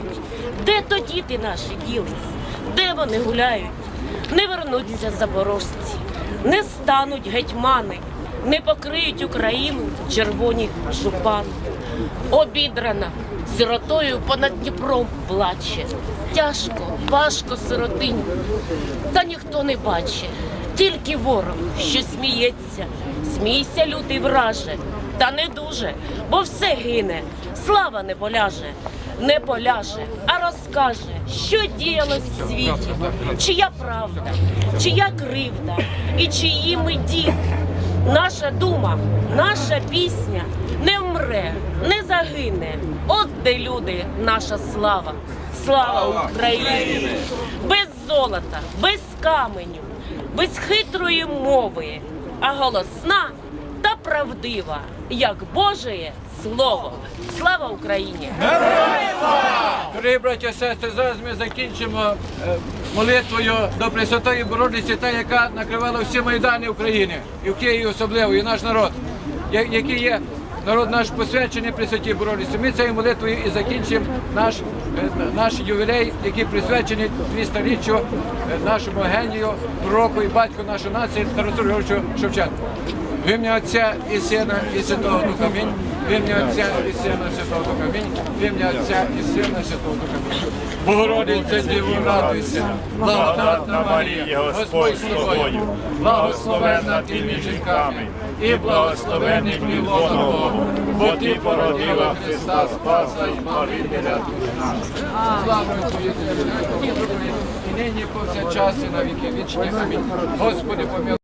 гуляють. Де то діти наші ділись? Де вони гуляють? Не вернуться запорожці, не стануть гетьмани, не покриють Україну червоні жупани. Обідрана сиротою понад Дніпром плаче. Тяжко, важко сиротинь, та ніхто не бачить, тільки ворог, що сміється, смійся, лютий враже, та не дуже, бо все гине, слава не поляже, не поляже, а розкаже, що діялось в світі, чия правда, чия кривда і чиї ми діти. Наша дума, наша пісня не вмре, не загине. От де люди, наша слава, слава Україні! Без золота, без каменю, без хитрої мови, а голосна та правдива, як Божеє Слово. Слава Україні! Дорогі браті і сестри, зараз ми закінчимо е, молитвою до Пресвятої Бородиці, та яка накривала всі майдани України, і в Києві особливо, і наш народ, який є народ наш посвячений Пресвятій Бородиці. Ми цією молитвою і закінчимо наш, е, наш ювілей, який присвячений 200-річчю е, нашому генію, пророку і батьку нашої нації Тарасу Григоровичу Шевченку. В ім'я Отця і Сина, і Святого Духа Амінь. В ім'я Отця і Сина, Святого Духа. В ім'я Отця і Сина, Святого Духа. Богородиця Діво, радуйся, благодатна Марія, Господь з тобою, благословенна ти між жінками, і благословений плід лона Богу, бо ти породила Христа, Спаса і Збавителя душ наших. Слава Твоє, і нині повсякчас і на віки вічні. Амінь. Господи, помилуй.